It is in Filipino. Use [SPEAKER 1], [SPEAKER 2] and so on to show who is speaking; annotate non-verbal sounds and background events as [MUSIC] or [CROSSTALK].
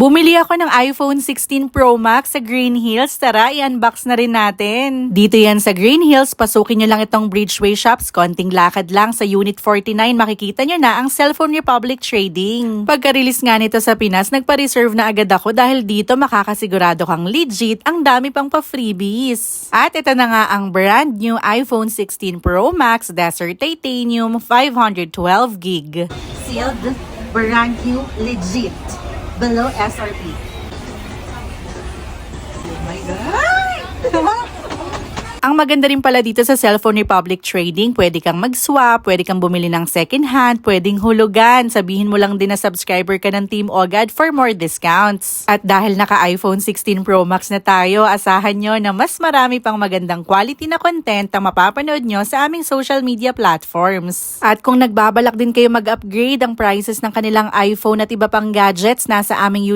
[SPEAKER 1] Bumili ako ng iPhone 16 Pro Max sa Green Hills. Tara, i-unbox na rin natin. Dito yan sa Green Hills. Pasukin nyo lang itong Bridgeway Shops. Konting lakad lang sa Unit 49. Makikita nyo na ang Cellphone Republic Trading. Pagka-release nga nito sa Pinas, nagpa-reserve na agad ako dahil dito makakasigurado kang legit. Ang dami pang pa-freebies. At ito na nga ang brand new iPhone 16 Pro Max Desert Titanium 512 gig.
[SPEAKER 2] sealed, brand new, legit, below SRP. Oh my God! [LAUGHS]
[SPEAKER 1] Ang maganda rin pala dito sa Cellphone Republic Trading, pwede kang mag-swap, pwede kang bumili ng second hand, pwedeng hulugan. Sabihin mo lang din na subscriber ka ng Team Ogad for more discounts. At dahil naka iPhone 16 Pro Max na tayo, asahan nyo na mas marami pang magandang quality na content ang mapapanood nyo sa aming social media platforms. At kung nagbabalak din kayo mag-upgrade ang prices ng kanilang iPhone at iba pang gadgets, nasa aming